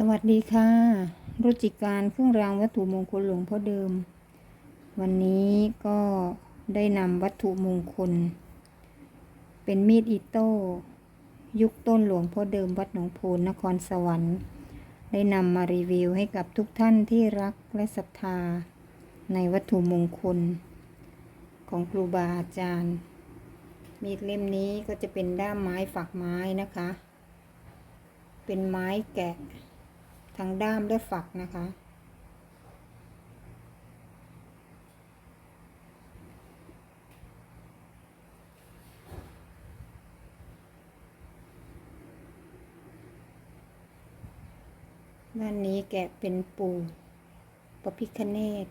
สวัสดีค่ะรุจิการเครื่องรางวัตถุมงคลหลวงพ่อเดิม วันนี้ก็ได้นำวัตถุมงคล เป็นมีดอิโต้ ยุคต้นหลวงพ่อเดิมวัดหนองโพนนครสวรรค์ ได้นำมารีวิวให้กับทุกท่านที่รักและศรัทธา ในวัตถุมงคล ของครูบาอาจารย์ มีดเล่มนี้ก็จะเป็นด้ามไม้ฝักไม้นะคะ เป็นไม้แกะ ทั้งด้ามและฝักนะคะ ด้านนี้แกะเป็นปูปพิคเนต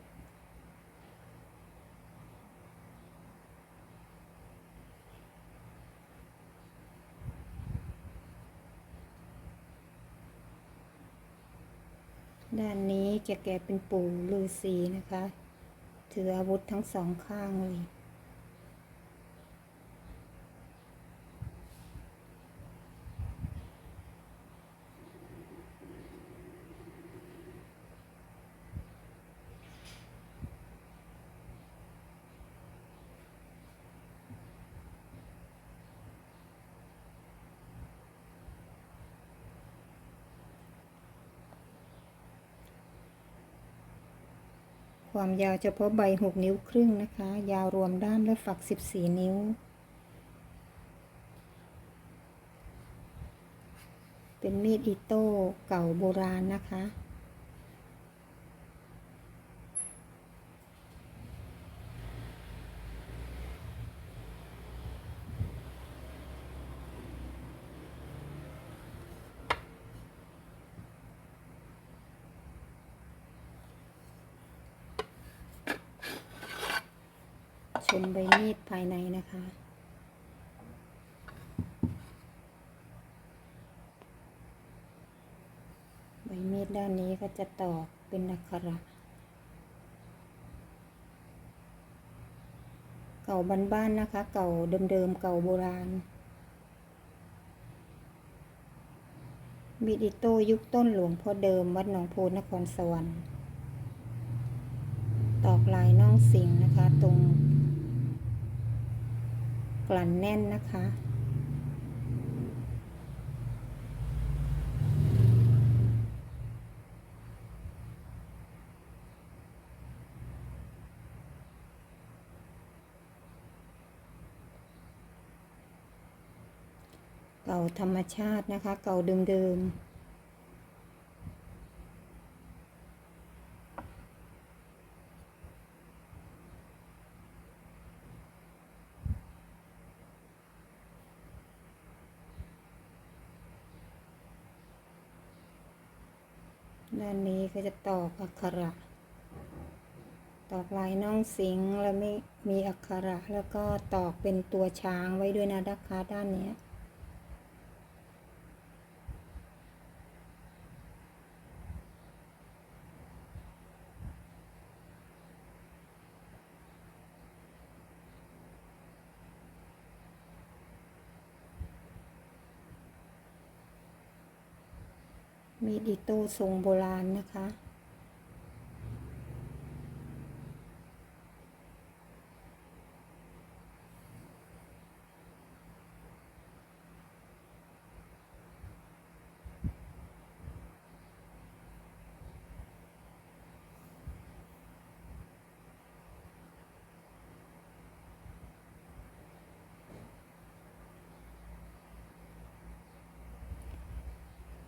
ด้านนี้จะแกะเป็นปู่ฤาษีนะคะ ถืออาวุธทั้งสองข้างเลย ความยาวเฉพาะใบ 6 นิ้วครึ่งนะคะ ยาวรวมด้ามและฝัก 14 นิ้ว เป็นมีดอิโต้เก่าโบราณนะคะ ชมใบมีดภายในนะคะ ใบมีดด้านนี้ก็จะตอกเป็นอักขระเก่าบ้านๆนะคะ เก่าเดิมๆเก่าโบราณ มีดอิโต้ยุคต้นหลวงพ่อเดิมวัดหนองโพนครสวรรค์ตอกลายน่องสิงนะคะ ตรง กลั่นแน่นนะคะ เก่าธรรมชาตินะคะ เก่าเดิมๆ ด้านนี้ก็จะตอกอักขระ ตอกลายน้องสิงแล้วไม่มีอักขระ แล้วก็ตอกเป็นตัวช้างไว้ด้วยนะนะคาด้านเนี้ย มีดอิโต้ทรงโบราณนะคะ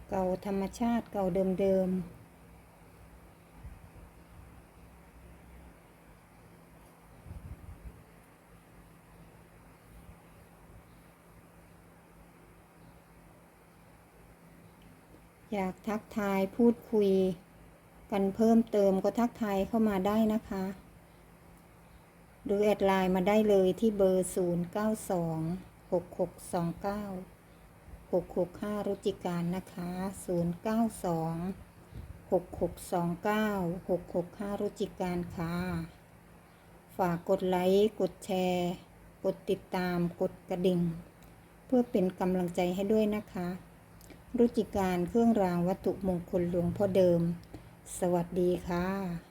เก่าธรรมชาติเก่าเดิมๆอยากทักทายพูดคุย กันเพิ่มเติมก็ทักทายเข้ามาได้นะคะ หรือแอดไลน์มาได้เลยที่เบอร์ 0 9 2 6 6 2 9 665รุจิการนะคะ 092 6629 665รุจิการค่ะ ฝากกดไลค์ กดแชร์ กดติดตาม กดกระดิ่ง เพื่อเป็นกำลังใจให้ด้วยนะคะ รุจิการเครื่องรางวัตถุมงคลหลวงพ่อเดิม สวัสดีค่ะ